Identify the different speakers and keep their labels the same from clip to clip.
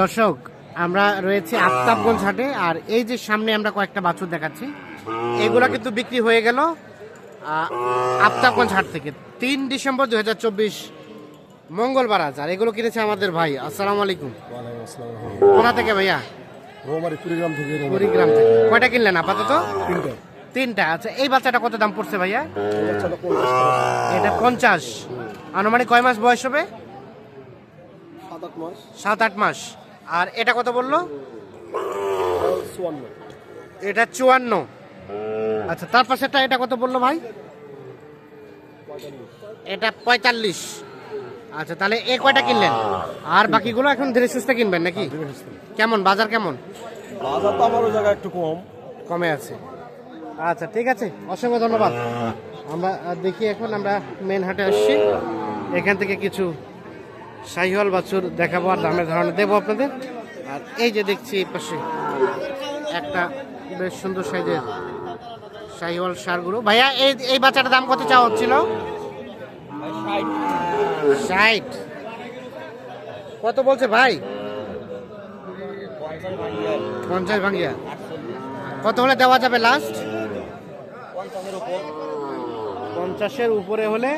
Speaker 1: দর্শক আমরা রয়েছি আফতাবগঞ্জ হাটে আর এই যে সামনে আমরা কয়েকটা বাছুর দেখাচ্ছি এগুলো কিন্তু বিক্রি হয়ে গেল আফতাবগঞ্জ হাট থেকে। তিন ডিসেম্বর দু হাজার চব্বিশ মঙ্গলবার আজ আর এগুলো কিনেছে আমাদের ভাই আসসালামু আলাইকুম।
Speaker 2: ওয়ালাইকুম
Speaker 1: কোথা থেকে ভাইয়া?
Speaker 2: কুড়িগ্রাম থেকে
Speaker 1: কুড়িগ্রাম থেকে। কয়টা কিনলেন আপাতত?
Speaker 2: তিনটা।
Speaker 1: তিনটা। আচ্ছা এই বাচ্চাটা কত দাম পড়ছে ভাইয়া? এটা পঞ্চাশ। আনুমানিক কয় মাস বয়স হবে?
Speaker 2: সাত আট মাস।
Speaker 1: আর এটা কত বলল?
Speaker 2: চুয়ান্ন।
Speaker 1: এটা চুয়ান্ন। আচ্ছা তার পাশেরটা এটা কত বলল ভাই? এটা পঁয়তাল্লিশ। আচ্ছা তাহলে এ কয়টা কিনলেন? আর বাকিগুলো এখন ধীরে সুস্থে কিনবেন নাকি? কেমন বাজার কেমন?
Speaker 2: বাজার তো আমার ওই জায়গায় একটু কম।
Speaker 1: কমে আছে। আচ্ছা ঠিক আছে। অসংখ্য ধন্যবাদ। আমরা দেখি এখন আমরা মেন হাটে আসছি। এখান থেকে কিছু শাহিওয়াল বাছুর দেখাবো আর দামের ধারণা দেবো আপনাদের। আর এই যে দেখছি এই পাশে একটা বেশ সুন্দর সাইজের শাহিওয়াল সারগুলো। ভাইয়া এই এই বাচ্চাটার দাম কত চাওয়া হচ্ছিল? ষাট। কত বলছে ভাই? পঞ্চাশ ভাঙিয়া। কত হলে দেওয়া যাবে লাস্ট পঞ্চাশের উপরে হলে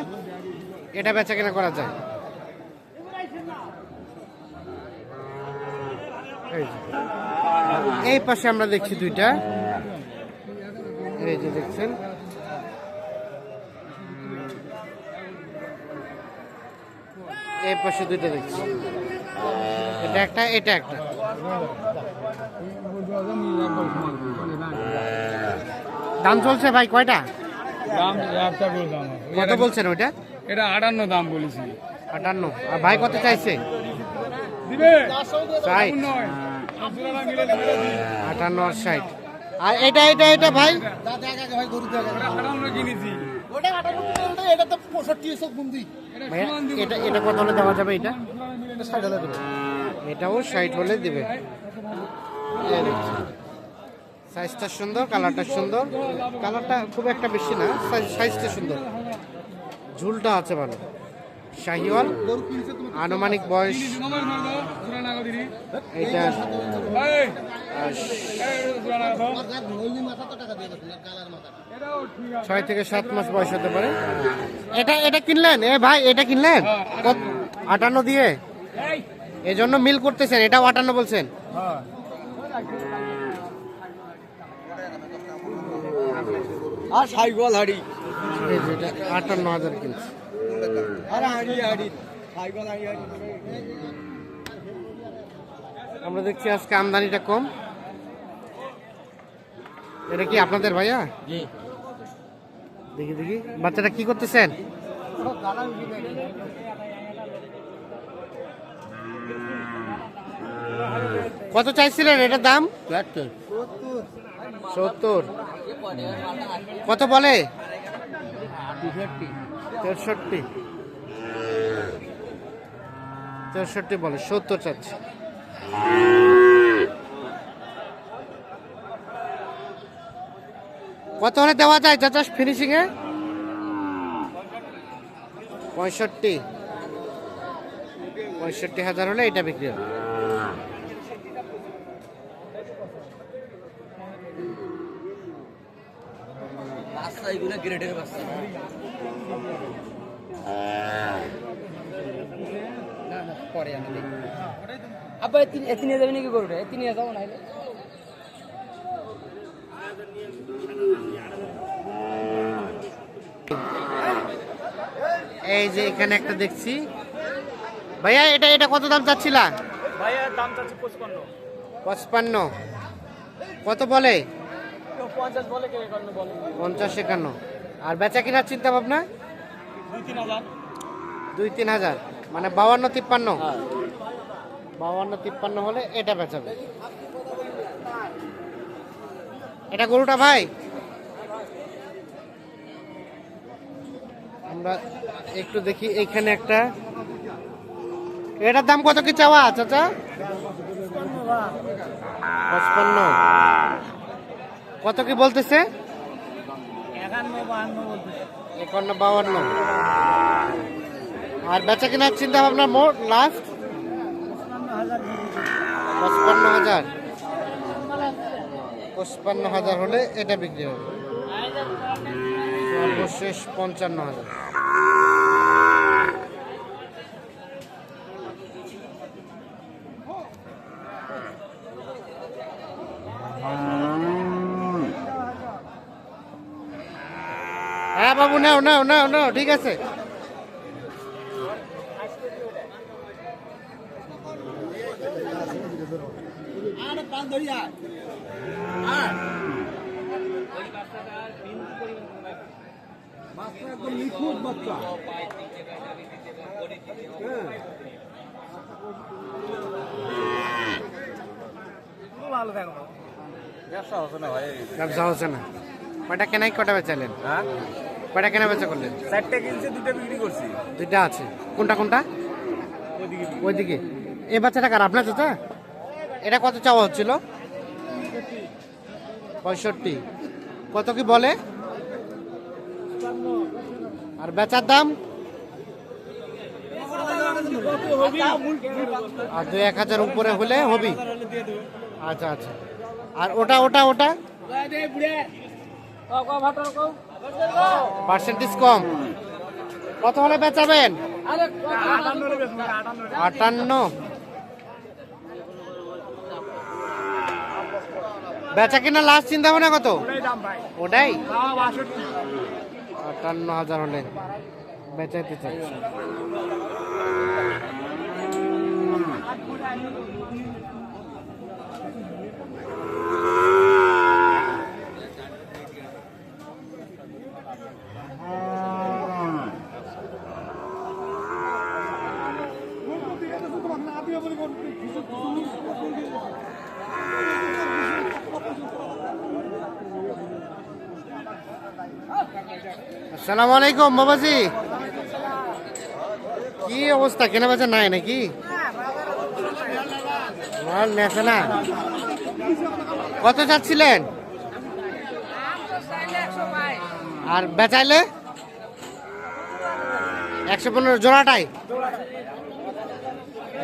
Speaker 1: এটা বেচা কেনা করা যায়। এই পাশে আমরা দেখছি দুইটা। এই যে দেখছেন। এই পাশে দুইটা দেখছি। এটা একটা এটা একটা। দাম চলছে ভাই কয়টা?
Speaker 3: দাম একটা
Speaker 1: কত বলছেন ওইটা?
Speaker 3: এটা আটান্ন দাম বলেছি।
Speaker 1: আটান্ন। আর ভাই কত চাইছে? ষাট। আটান্ন আর ষাট। আর এটা এটা এটা ভাই? ভাইয়া, এটা এটা কত হলে দেওয়া যাবে এটা? এটাও ষাট হলে দিবে। সাইজটা সুন্দর কালারটা সুন্দর। কালারটা খুব একটা বেশি না সাইজ- সাইজটা সুন্দর। ঝুলটা আছে ভালো। শাহিওয়াল। আনুমানিক বয়স
Speaker 3: আছে
Speaker 1: ছয় থেকে সাত মাস বয়স হতে পারে। এটা এটা কিনলেন? এ ভাই এটা কিনলেন? আটান্ন দিয়ে?
Speaker 3: এই
Speaker 1: জন্য মিল করতেছেন এটাও আটান্ন বলছেন।
Speaker 2: আর সাইকেল হাড়ি।
Speaker 1: এটা আটান্ন হাজার কিনছে
Speaker 2: আর হাড়ি হাড়ি সাইকেল হাড়ি হাড়ি
Speaker 1: আমরা দেখছি আজকে আমদানিটা কম। এটা কি আপনাদের ভাইয়া? দেখি দেখি। বাচ্চাটা কি করতেছেন? কত চাইছিলেন এটার দাম? সত্তর। কত বলে? তেষট্টি। তেষট্টি বলে, সত্তর চাচ্ছে। কত হলে দেওয়া যায় চাচা ফিনিশিং এ পঁয়ষট্টি। পঁয়ষট্টি হাজার হলে এটা বিক্রি হবে।
Speaker 2: বাচ্চা। এগুলো গ্রেডের বাচ্চা
Speaker 4: আব্বা এতিন নিয়ে যাবি নাকি গরুটা এতিন নিয়ে যাব না
Speaker 1: এই যে এখানে একটা দেখছি। ভাইয়া এটা এটা কত দাম চাচ্ছিলা?
Speaker 3: ভাইয়া দাম চাচ্ছে পঁচপান্ন।
Speaker 1: পঁচপান্ন। কত বলে?
Speaker 3: পঞ্চাশ একান্ন বলে।
Speaker 1: পঞ্চাশ একান্ন। আর বেচা কেনার চিন্তা ভাবনা?
Speaker 3: দুই তিন হাজার।
Speaker 1: দুই তিন হাজার। মানে বাউান্ন তিপ্পান্ন। বাউান্ন তিপ্পান্ন হলে এটা বেচাবে এটা গরুটা ভাই? আমরা একটু দেখি এখানে একটা। এটার দাম কত কি চাওয়া, চাচা? পঁচপান্ন। কত কি বলতেছে। একান্ন, বাউান্ন। আর বেচা কেনার চিন্তা ভাবনা মোট লাস্ট? পঁচপান্ন হাজার। পঁচপান্ন হাজার হলে এটা বিক্রি হবে। সর্বশেষ পঞ্চান্ন হাজার। হ্যাঁ বাবু, নাও নাও নাও নাও, ঠিক আছে।
Speaker 2: একদম নিখুঁত বাচ্চা।
Speaker 3: ভালো থাকো ব্যবসা হচ্ছে না ভাই।
Speaker 1: ব্যবসা হচ্ছে না। কয়টা কেনাই কয়টা বেচালেন
Speaker 3: হ্যাঁ?
Speaker 1: কয়টা কেনা বেচা করলেন?
Speaker 3: চারটে কিনছে দুটো বিক্রি করছি।
Speaker 1: দুইটা আছে। কোনটা কোনটা? ওইদিকে। এই বাচ্চাটা কার? আপনার চাচা? এটা কত চাওয়া হচ্ছিল? পঁয়ষট্টি। কত কি বলে? আর বেচার দাম? আর দু এক হাজার উপরে হলে হবি? আচ্ছা আচ্ছা। আর ওটা ওটা ওটা? পার্সেন্টেজ কম। কত হলে বেচাবেন? আটান্ন। বেচা কিনা লাস্ট চিন্তা ভাবনা কত? ওটাই আটান্ন হাজার হলে বেচাইতে চাচ্ছি আসসালামু আলাইকুম, বাবাজি। কি অবস্থা? কেনা বেচা নাই নাকি? মাল নেছে না। কত চাচ্ছিলেন? আর বেচাইলে? একশো পনেরো জোড়াটাই?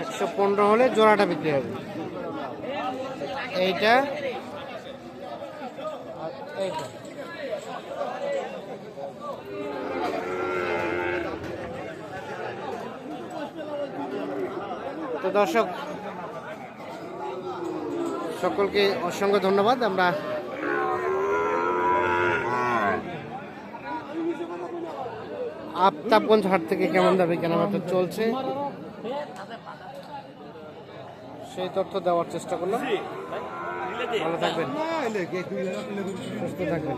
Speaker 1: একশো পনেরো হলে জোড়াটা বিক্রি হবে। এইটা। এইটা। তো দর্শক, সকলকে অসংখ্য ধন্যবাদ। আমরা আফতাবগঞ্জ হাট থেকে কেমন দামে কেনাবেচা চলছে? সেই তথ্য দেওয়ার চেষ্টা করলাম। ভালো থাকবেন। সুস্থ থাকবেন।